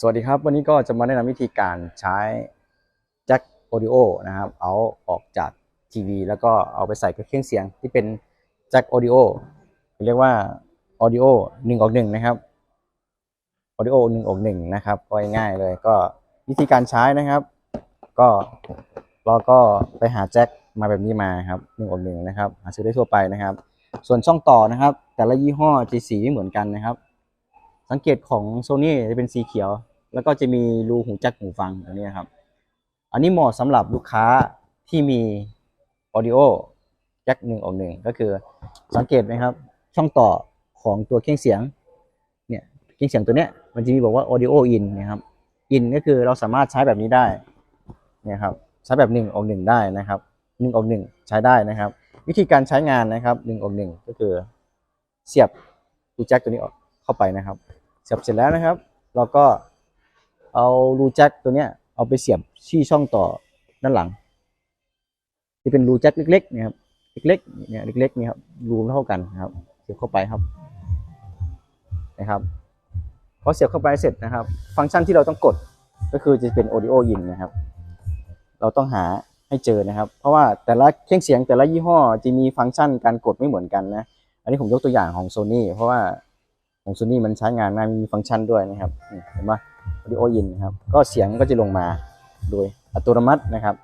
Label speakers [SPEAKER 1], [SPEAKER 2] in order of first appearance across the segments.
[SPEAKER 1] สวัสดีครับ วันนี้ก็จะมาแนะนำวิธีการใช้แจ็คออดิโอนะครับ เอาออกจากทีวี แล้วก็เอาไปใส่กับเครื่องเสียงที่เป็นแจ็คออดิโอเรียกว่าออดิโอหนึ่งออกหนึ่งนะครับออดิโอหนึ่งออกหนึ่งนะครับก็ง่ายเลยก็วิธีการใช้นะครับ ก็เราก็ไปหาแจ็คมาแบบนี้มาครับหนึ่งออกหนึ่งนะครับ หาซื้อได้ทั่วไปนะครับ ส่วนช่องต่อนะครับ แต่ละยี่ห้อจะสีไม่เหมือนกันนะครับ สังเกตของโซนี่จะเป็นสีเขียว แล้วก็จะมีรูหูจักหูฟังตรงนี้ครับ อันนี้เหมาะสำหรับลูกค้าที่มีออดิโอจ็คหนึ่งออกหนึ่งก็คือสังเกตไหมครับ ช่องต่อของตัวเครื่องเสียงเนี่ยเครื่องเสียงตัวเนี้ยมันจะมีบอกว่า audio in นะครับ in ก็คือเราสามารถใช้แบบนี้ได้เนี่ยครับใช้แบบหนึ่งออกหนึ่งได้นะครับหนึ่งออกหนึ่งใช้ได้นะครับ วิธีการใช้งานนะครับหนึ่งออกหนึ่งก็คือเสียบรูแจ็คตัวนี้ออก เข้าไปนะครับ เสียบเสร็จแล้วนะครับ เราก็เอารูแจ็คตัวเนี้ยเอาไปเสียบที่ช่องต่อด้านหลัง ที่เป็นรูแจ็คเล็กๆนี่ยครับเล็กๆเนี่ยเล็กๆนี่ครับรูเท่ากันนะครับ เสียบเข้าไปครับนะครับพอเสียบเข้าไปเสร็จนะครับ ฟังก์ชันที่เราต้องกดก็คือจะเป็น audio in นะครับ เราต้องหาให้เจอนะครับ เพราะว่าแต่ละเครื่องเสียงแต่ละยี่ห้อจะมีฟังก์ชันการกดไม่เหมือนกันนะ อันนี้ผมยกตัวอย่างของ Sony เพราะว่า ของ Sony มันใช้งานง่ายมีฟังก์ชันด้วยนะครับเห็นไหม audio in นะครับ ก็เสียงก็จะลงมาโดยอัตโนมัตินะครับ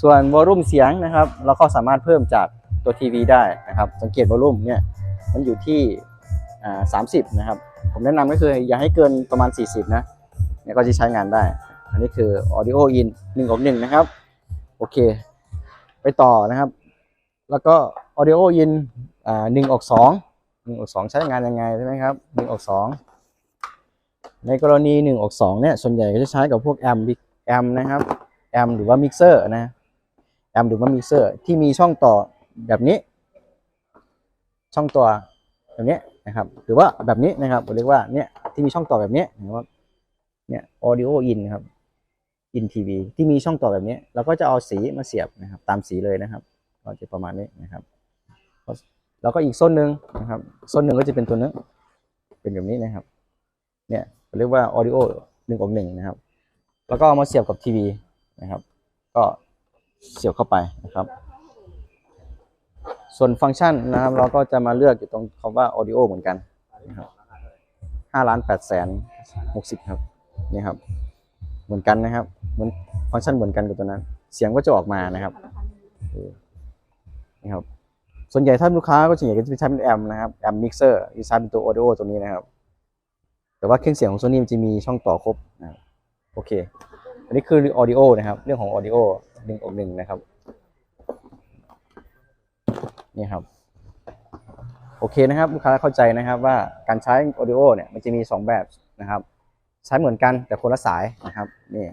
[SPEAKER 1] ส่วนวอลลุ่มเสียงนะครับ เราก็สามารถเพิ่มจากตัวทีวีได้นะครับ สังเกตวอลลุ่มเนี่ยมันอยู่ที่อ่าสามสิบนะครับ ผมแนะนำก็คืออย่าให้เกินประมาณ 40 นะเนี่ยก็จะใช้งานได้ อันนี้คือ audio in 1ออก1นะครับ โอเค ไปต่อนะครับ แล้วก็ audio in อ่า1ออก 2 1ออก2ใช้งานยังไงใช่ไหมครับ1ออก2ในกรณี1ออก2เนี่ยส่วนใหญ่ก็จะใช้กับพวกแอมแอมนะครับแอมหรือว่ามิกเซอร์นะแอมหรือว่ามิกเซอร์ที่มีช่องต่อแบบนี้ ช่องต่อแบบนี้นะครับ หรือว่าแบบนี้นะครับผมเรียกว่าเนี่ยที่มีช่องต่อแบบนี้นะครับเนี่ย audio in ครับ in TV ที่มีช่องต่อแบบนี้ เราก็จะเอาสีมาเสียบนะครับ ตามสีเลยนะครับ ก็จะประมาณนี้นะครับ แล้วก็อีกส้นหนึ่งนะครับส้นหนึ่งก็จะเป็นตัวนี้เป็นแบบนี้นะครับ เนี่ยเรียกว่า audio หนึ่งออกหนึ่งนะครับ แล้วก็เอามาเสียบกับทีวีนะครับ ก็เสียบเข้าไปนะครับ ส่วนฟังก์ชันนะครับ เราก็จะมาเลือกอยู่ตรงคำว่า audio เหมือนกันนะครับห้าล้านแปดแสนหกสิบครับนี่ครับ เหมือนกันนะครับ เหมือนฟังก์ชันเหมือนกันกับตัวนั้น เสียงก็จะออกมานะครับนี่ครับ ส่วนใหญ่ถ้าลูกค้าก็ส่วนใหญ่ก็จะใช้เป็นแอมนะครับแอมมิกเซอร์ที่ใช้เป็นตัว audio ตัวนี้นะครับ แต่ว่าเครื่องเสียงของ Sony มันจะมีช่องต่อครบนะโอเค อันนี้คือ audio นะครับ เรื่องของ audio หนึ่งออกหนึ่งนะครับนี่ครับโอเคนะครับลูกค้าเข้าใจนะครับว่าการใช้ audio เนี่ยมันจะมี 2 แบบนะครับ ใช้เหมือนกันแต่คนละสายนะครับนี่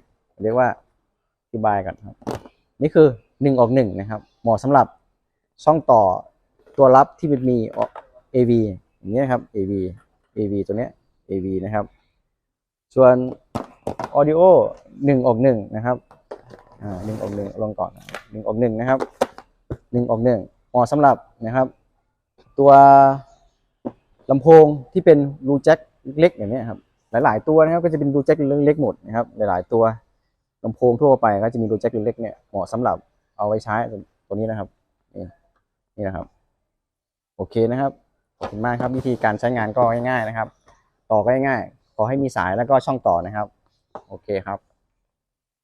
[SPEAKER 1] เรียกว่าอธิบายกันครับ นี่คือ1ออก1นะครับเหมาะสำหรับช่องต่อ ตัวรับที่มันมี AV อย่างนี้ยครับ AV AV ตัวเนี้ย AV นะครับ ส่วน audio 1ออก1นะครับอ่าหนึ่งออกหนึ่งลงก่อนหนึ่งออกหนึ่งนะครับหนึ่งออกหนึ่งเหมาะสำหรับนะครับ ตัวลำโพงที่เป็นรูแจ็คเล็กๆอย่างนี้ครับหลาย ๆ ตัวนะครับก็จะเป็นรูแจ็คเล็กๆหมดนะครับหลาย ๆ ตัวลำโพงทั่วไปก็จะมีรูแจ็คเล็กๆเนี่ยเหมาะสำหรับเอาไว้ใช้ตัวนี้นะครับนี่นะครับ โอเคนะครับขอบคุณมากครับวิธีการใช้งานก็ง่ายๆนะครับ ต่อก็ง่ายๆขอให้มีสายแล้วก็ช่องต่อนะครับ โอเคครับ